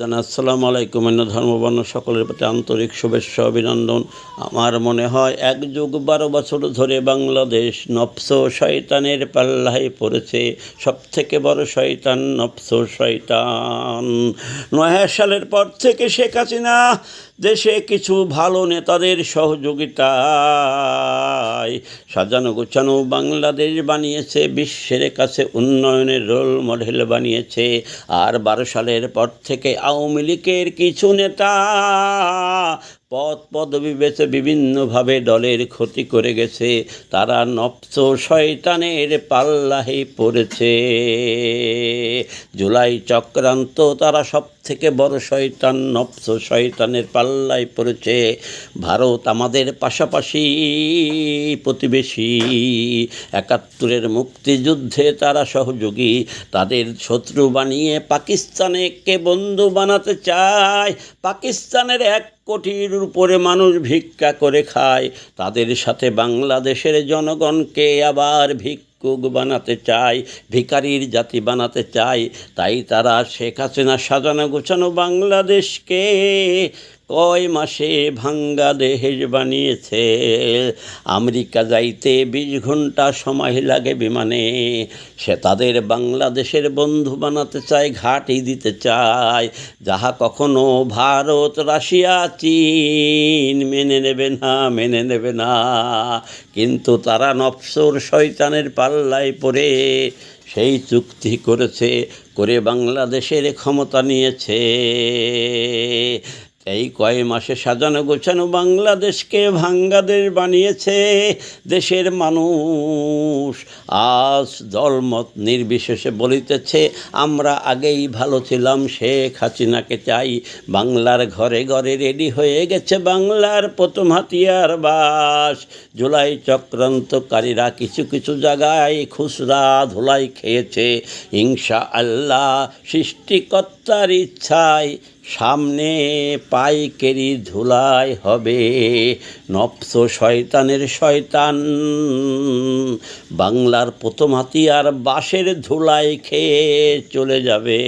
জানা, আসসালামু আলাইকুম, অন্য ধর্মবর্ণ সকলের প্রতি আন্তরিক শুভেচ্ছা, অভিনন্দন। আমার মনে হয়, এক যুগ বারো বছর ধরে বাংলাদেশ নফস শয়তানের পাল্লায় পড়েছে। সব থেকে বড় শয়তান নফস শয়তান। নয় সালের পর থেকে শেখ হাসিনা দেশে কিছু ভালো নেতাদের সহযোগিতায় সাজানো গোছানো বাংলাদেশ বানিয়েছে, বিশ্বের কাছে উন্নয়নের রোল মডেল বানিয়েছে। আর বারো সালের পর থেকে আওয়ামী লীগের কিছু নেতা পদ পদবি বেছে বিভিন্নভাবে দলের ক্ষতি করে গেছে। তারা নপ্ত শয়তানের পাল্লাহে পড়েছে। জুলাই চক্রান্ত তারা সব থেকে বড় শয়তান নফস শয়তানের পাল্লায় পড়েছে। ভারত আমাদের পাশাপাশি প্রতিবেশী। একাত্তরের মুক্তিযুদ্ধে তারা সহযোগী। তাদের শত্রু বানিয়ে পাকিস্তানে কে বন্ধু বানাতে চায়। পাকিস্তানের এক কোটির উপরে মানুষ ভিক্ষা করে খায়, তাদের সাথে বাংলাদেশের জনগণকে আবার ভিক্ষুক বানাতে চায় ভিকারির জাতি বানাতে চায়, তাই তারা শেখ হাসিনা সাজানো গোছানো বাংলাদেশকে কয় মাসে ভাঙ্গা দেহেজ বানিয়েছে? আমেরিকা যাইতে বিশ ঘণ্টা সময় লাগে বিমানে। সে তাদের বাংলাদেশের বন্ধু বানাতে চায়, ঘাটি দিতে চায়। যাহা কখনো ভারত, রাশিয়া, চীন মেনে নেবে না, মেনে নেবে না। কিন্তু তারা নফসর শয়তানের পাল্লায় পড়ে। সেই চুক্তি করেছে, করে বাংলাদেশের ক্ষমতা নিয়েছে। এই কয় মাসে সাজানো গোছানো বাংলাদেশকে ভাঙ্গাদের বানিয়েছে দেশের মানুষ। আজ দলমত নির্বিশেষে বলিতেছে, আমরা আগেই ভালো ছিলাম, শেখ হাসিনাকে চাই। বাংলার ঘরে ঘরে রেডি হয়ে গেছে বাংলার প্রথম হাতিয়ার বাস। জুলাই চক্রান্তকারীরা কিছু কিছু জায়গায় খুচরা ধুলাই খেয়েছে। হিংসা আল্লাহ সৃষ্টিকর্তার ইচ্ছায় সামনে পাইকেরি ধুলাই হবে। নফস শয়তানের শয়তান, বাংলার প্রথম হাতিয়ার বাঁশের ধুলাই খেয়ে চলে যাবে।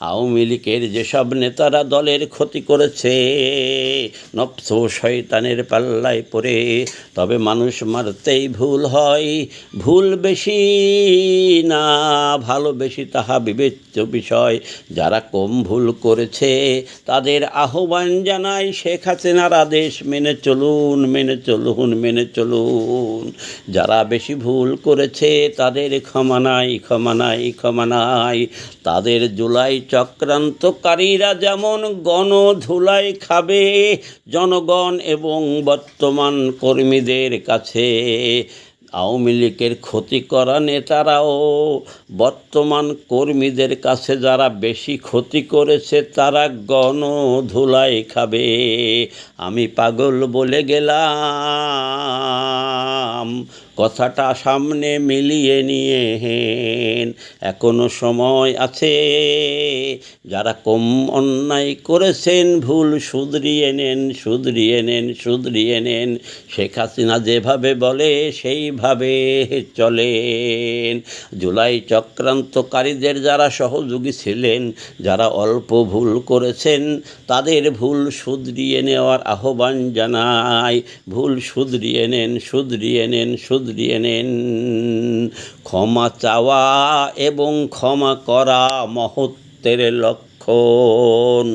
আওয়ামী লীগের যেসব নেতারা দলের ক্ষতি করেছে, নফস শয়তানের পাল্লায় পড়ে। তবে মানুষ মারতেই ভুল হয়, ভুল বেশি না ভালো বেশি, তাহা বিবেচ্য বিষয়। যারা কম ভুল করেছে। তাদের আহ্বান জানাই শেখ হাসিনার আদেশ মেনে চলুন মেনে চলুন মেনে চলুন। যারা বেশি ভুল করেছে, তাদের ক্ষমা নাই ক্ষমা নাই ক্ষমা নাই। তাদের জুলাই চক্রান্তকারীরা যেমন গণধুলাই খাবে, জনগণ এবং বর্তমান কর্মীদের কাছে। আওয়ামী লীগের ক্ষতি করা নেতারাও, বর্তমান কর্মীদের কাছে যারা বেশি ক্ষতি করেছে তারা গণধুলাই খাবে। আমি পাগল বলে গেলাম। কথাটা সামনে মিলিয়ে নিয়ে হেন এখনও সময় আছে। যারা কম অন্যায় করেছেন, ভুল শুধরিয়ে নেন শুধরিয়ে নেন শুধরিয়ে নেন। শেখ হাসিনা যেভাবে বলে, সেইভাবে চলেন। জুলাই চক্রান্তকারীদের যারা সহযোগী ছিলেন, যারা অল্প ভুল করেছেন, তাদের ভুল শুধরিয়ে নেওয়ার আহ্বান জানায় ভুল শুধরিয়ে নেন শুধরিয়ে নেন শুধরিয়ে নেন ক্ষমা চাওয়া এবং ক্ষমা করা মহত্বের লক্ষণ।